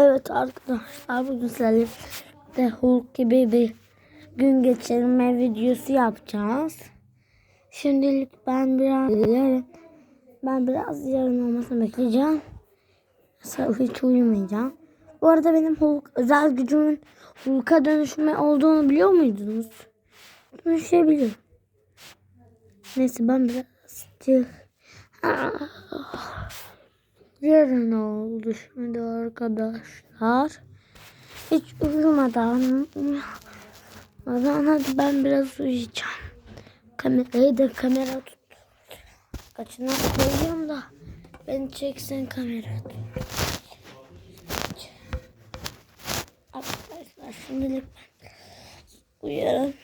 Evet arkadaşlar bugün sizlerle Hulk gibi bir gün geçirme videosu yapacağız. Şimdilik ben biraz yarın ben biraz yarın olmasını bekleyeceğim. Sonra hiç uyumayacağım. Bu arada benim Hulk özel gücümün Hulk'a dönüşme olduğunu biliyor muydunuz? Dönüşebilirim. Neyse ben birazcık Yarın oldu şimdi arkadaşlar. Hiç uyumadan uyumadan hadi ben biraz uyuyacağım. Kamerayı da kamera tut. Kaçına koyuyorum da beni çeksin kamera. Arkadaşlar şimdilik ben uyarım.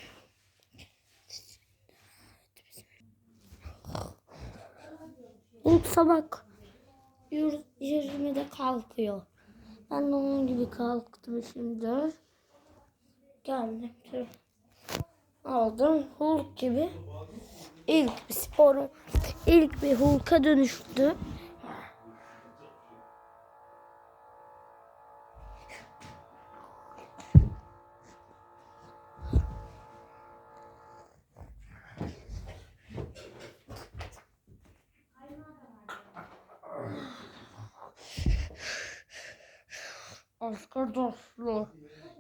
İlk sabah yür- 20'de kalkıyor. Ben de onun gibi kalktım şimdi. Geldim. Aldım. Hulk gibi. İlk bir sporum. ilk bir Hulk'a dönüştü. Arkadaşlar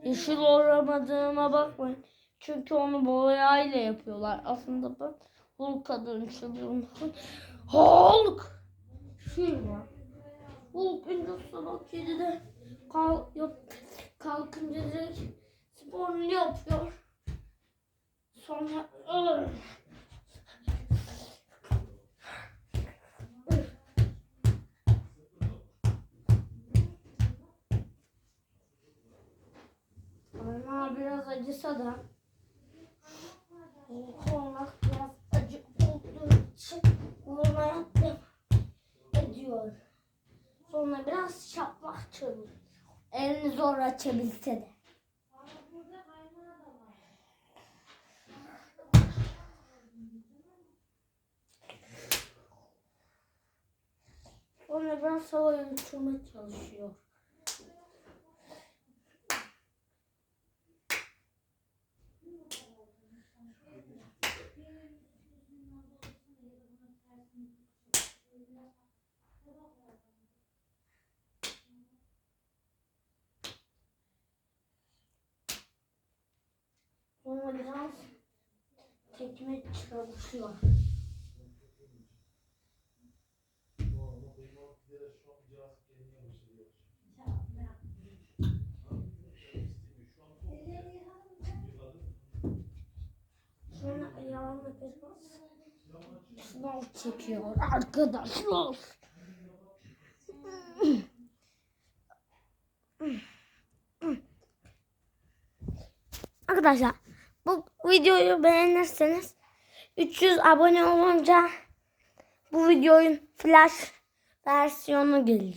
yeşil olamadığıma bakmayın. Çünkü onu boyayla yapıyorlar. Aslında ben Hulk'a dönüştürüyorum. Hulk! Şey var. Hulk sabah 7'de kalk, yap, kalkınca direkt sporunu yapıyor. Sonra ıı, Ama biraz acısa da olmak biraz acı olduğu için devam ediyor. Sonra biraz şaplak çalıyor. Elini zor açabilse de. Sonra biraz havaya uçurmaya çalışıyor. Sonra biraz çekmeye çalışıyor. Sonra biraz sınav çekiyor arkadaşlar. Arkadaşlar bu videoyu beğenirseniz 300 abone olunca bu videoyun flash versiyonu gelecek.